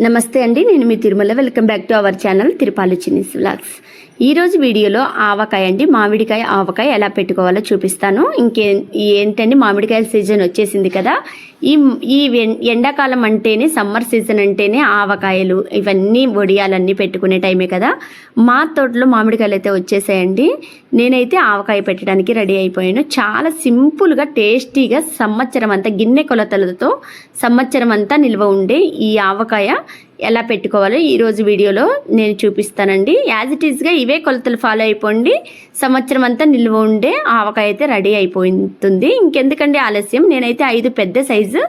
నమస్తే అండి నేను మీ Tirumala. Welcome back to our channel Tirupalu Chinni's vlogs ఈరోజు వీడియోలో ఆవకాయ అండి. మామిడికాయ ఆవకాయ ఎలా పెట్టుకోవాలో చూపిస్తాను. ఇంకే ఏంటండి మామిడికాయల సీజన్ వచ్చేసింది కదా. ఈ ఈ వెన్- ఎండాకాలం అంటేనే సమ్మర్ సీజన్ అంటేనే ఆవకాయలు ఇవన్నీ వడియాలన్నీ పెట్టుకునే టైమే కదా. మా తోటలో మామిడికాయలు అయితే వచ్చేసాయండి. నేనైతే ఆవకాయ పెట్టడానికి రెడీ అయిపోయాను. చాలా సింపుల్గా టేస్టీగా సంవత్సరం అంతా గిన్నె కొలతలతో సంవత్సరం అంతా నిల్వ ఉండే ఈ ఆవకాయ. ఎలా పెట్టుకోవాలో ఈరోజు వీడియోలో నేను చూపిస్తానండి. యాజ్ ఇట్ ఈస్గా ఇవే కొలతలు ఫాలో అయిపోండి. సంవత్సరం అంతా నిల్వ ఉండే ఆవకాయ అయితే రెడీ అయిపోతుంది ఇంకెందుకండి ఆలస్యం? నేనైతే ఐదు పెద్ద సైజు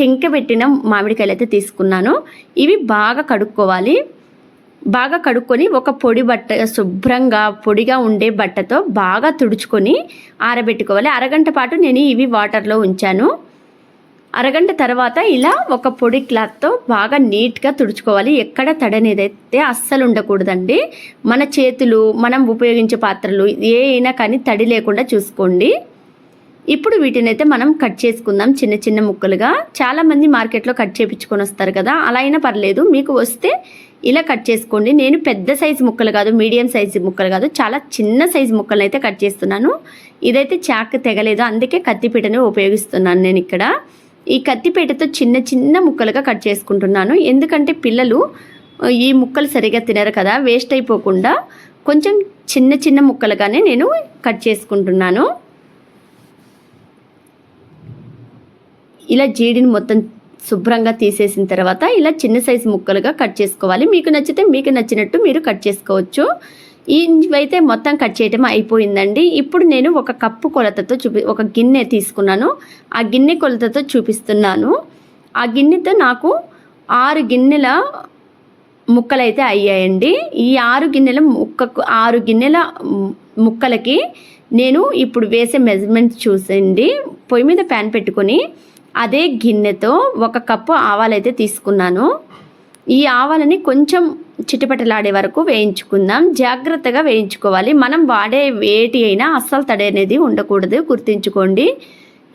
టెంక పెట్టిన మామిడికాయలు అయితే తీసుకున్నాను. ఇవి బాగా కడుక్కోవాలి. బాగా కడుక్కొని ఒక పొడి బట్ట శుభ్రంగా పొడిగా ఉండే బట్టతో బాగా తుడుచుకొని ఆరబెట్టుకోవాలి. అరగంట పాటు నేను ఇవి వాటర్లో ఉంచాను. అరగంట తర్వాత ఇలా ఒక పొడి క్లాత్తో బాగా నీట్గా తుడుచుకోవాలి. ఎక్కడ తడనేదైతే అస్సలు ఉండకూడదండి. మన చేతులు మనం ఉపయోగించే పాత్రలు ఏ అయినా కానీ తడి లేకుండా చూసుకోండి. ఇప్పుడు వీటిని అయితే మనం కట్ చేసుకుందాం చిన్న చిన్న ముక్కలుగా. చాలామంది మార్కెట్లో కట్ చేపించుకొని వస్తారు కదా అలా అయినా పర్లేదు. మీకు వస్తే ఇలా కట్ చేసుకోండి. నేను పెద్ద సైజు ముక్కలు కాదు మీడియం సైజు ముక్కలు కాదు చాలా చిన్న సైజు ముక్కలను అయితే కట్ చేస్తున్నాను. ఇదైతే చాక్ తెగలేదు అందుకే కత్తిపీటను ఉపయోగిస్తున్నాను నేను ఇక్కడ. ఈ కత్తిపేటతో చిన్న చిన్న ముక్కలుగా కట్ చేసుకుంటున్నాను. ఎందుకంటే పిల్లలు ఈ ముక్కలు సరిగా తినరు కదా వేస్ట్ అయిపోకుండా కొంచెం చిన్న చిన్న ముక్కలుగానే నేను కట్ చేసుకుంటున్నాను. ఇలా జీడిని మొత్తం శుభ్రంగా తీసేసిన తర్వాత ఇలా చిన్న సైజు ముక్కలుగా కట్ చేసుకోవాలి. మీకు నచ్చితే మీకు నచ్చినట్టు మీరు కట్ చేసుకోవచ్చు. ఇవైతే మొత్తం కట్ చేయటం అయిపోయిందండి. ఇప్పుడు నేను ఒక కప్పు కొలతతో చూపి ఒక గిన్నె తీసుకున్నాను. ఆ గిన్నె కొలతతో చూపిస్తున్నాను. ఆ గిన్నెతో నాకు ఆరు గిన్నెల ముక్కలైతే అయ్యాయండి. ఈ ఆరు గిన్నెల ముక్కకు ఆరు గిన్నెల ముక్కలకి నేను ఇప్పుడు వేసే మెజర్మెంట్ చూసండి. పొయ్యి మీద ప్యాన్ పెట్టుకొని అదే గిన్నెతో ఒక కప్పు ఆవాలైతే తీసుకున్నాను. ఈ ఆవాలని కొంచెం చిటిపటలాడే వరకు వేయించుకుందాం. జాగ్రత్తగా వేయించుకోవాలి. మనం వాడే వేటి అయినా అస్సలు తడి అనేది ఉండకూడదు. గుర్తించుకోండి.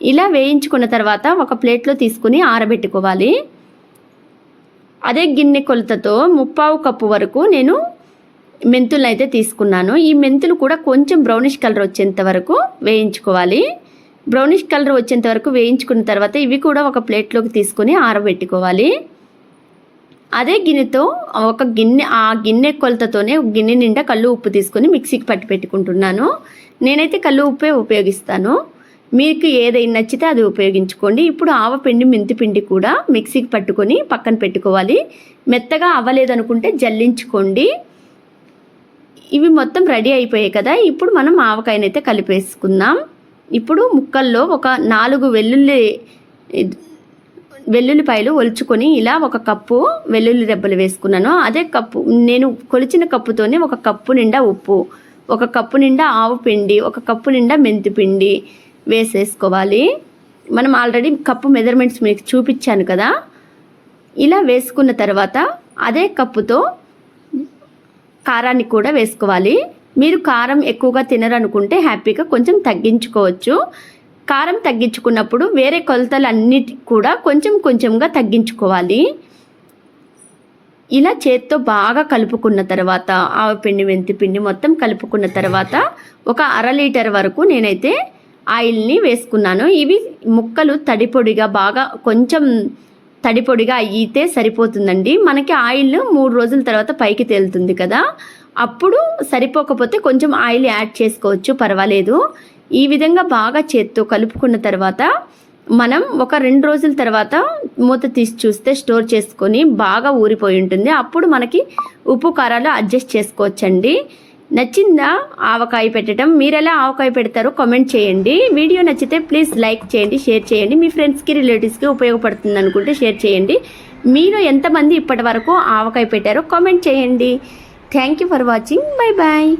ఇలా వేయించుకున్న తర్వాత ఒక ప్లేట్లో తీసుకుని ఆరబెట్టుకోవాలి. అదే గిన్నె కొలతతో ముప్పావు కప్పు వరకు నేను మెంతులను అయితే తీసుకున్నాను. ఈ మెంతులు కూడా కొంచెం బ్రౌనిష్ కలర్ వచ్చేంత వరకు వేయించుకోవాలి. బ్రౌనిష్ కలర్ వచ్చేంత వరకు వేయించుకున్న తర్వాత ఇవి కూడా ఒక ప్లేట్లోకి తీసుకొని ఆరబెట్టుకోవాలి. అదే గిన్నెతో ఒక గిన్నె ఆ గిన్నె కొలతతోనే గిన్నె నిండా కళ్ళు ఉప్పు తీసుకొని మిక్సీకి పట్టి పెట్టుకుంటున్నాను. నేనైతే కళ్ళు ఉప్పే ఉపయోగిస్తాను. మీకు ఏదైనా నచ్చితే అది ఉపయోగించుకోండి. ఇప్పుడు ఆవపిండి మెంతిపిండి కూడా మిక్సీకి పట్టుకొని పక్కన పెట్టుకోవాలి. మెత్తగా అవ్వలేదనుకుంటే జల్లించుకోండి. ఇవి మొత్తం రెడీ అయిపోయాయి కదా. ఇప్పుడు మనం ఆవకాయనైతే కలిపేసుకుందాం. ఇప్పుడు ముక్కల్లో ఒక నాలుగు వెల్లుల్లి వెల్లుల్లిపాయలు ఒలుచుకొని ఇలా ఒక కప్పు వెల్లుల్లి రెబ్బలు వేసుకున్నాను. అదే కప్పు నేను కొలిచిన కప్పుతోనే ఒక కప్పు నిండా ఉప్పు ఒక కప్పు నిండా ఆవు పిండి ఒక కప్పు నిండా మెంతి పిండి వేసేసుకోవాలి. మనం ఆల్రెడీ కప్పు మెజర్మెంట్స్ మీకు చూపించాను కదా. ఇలా వేసుకున్న తర్వాత అదే కప్పుతో కారాన్ని కూడా వేసుకోవాలి. మీరు కారం ఎక్కువగా తినరనుకుంటే హ్యాపీగా కొంచెం తగ్గించుకోవచ్చు. కారం తగ్గించుకున్నప్పుడు వేరే కొలతలు అన్నిటి కూడా కొంచెం కొంచెంగా తగ్గించుకోవాలి. ఇలా చేత్తో బాగా కలుపుకున్న తర్వాత ఆవపిండి మెంతి పిండి మొత్తం కలుపుకున్న తర్వాత ఒక అర లీటర్ వరకు నేనైతే ఆయిల్ని వేసుకున్నాను. ఇవి ముక్కలు తడిపొడిగా బాగా కొంచెం తడిపొడిగా అయితే సరిపోతుందండి. మనకి ఆయిల్ మూడు రోజుల తర్వాత పైకి తేలుతుంది కదా. అప్పుడు సరిపోకపోతే కొంచెం ఆయిల్ యాడ్ చేసుకోవచ్చు పర్వాలేదు. ఈ విధంగా బాగా చేత్తో కలుపుకున్న తర్వాత మనం ఒక రెండు రోజుల తర్వాత మూత తీసి చూస్తే స్టోర్ చేసుకొని బాగా ఊరిపోయి ఉంటుంది. అప్పుడు మనకి ఉప్పు కారాలు అడ్జస్ట్ చేసుకోవచ్చండి. నచ్చిందా ఆవకాయ పెట్టడం? మీరు ఎలా ఆవకాయ పెడతారో కామెంట్ చేయండి. వీడియో నచ్చితే ప్లీజ్ లైక్ చేయండి షేర్ చేయండి. మీ ఫ్రెండ్స్కి రిలేటివ్స్కి ఉపయోగపడుతుంది అనుకుంటే షేర్ చేయండి. మీరు ఎంతమంది ఇప్పటి వరకు ఆవకాయ పెట్టారో కామెంట్ చేయండి. Thank you for watching bye bye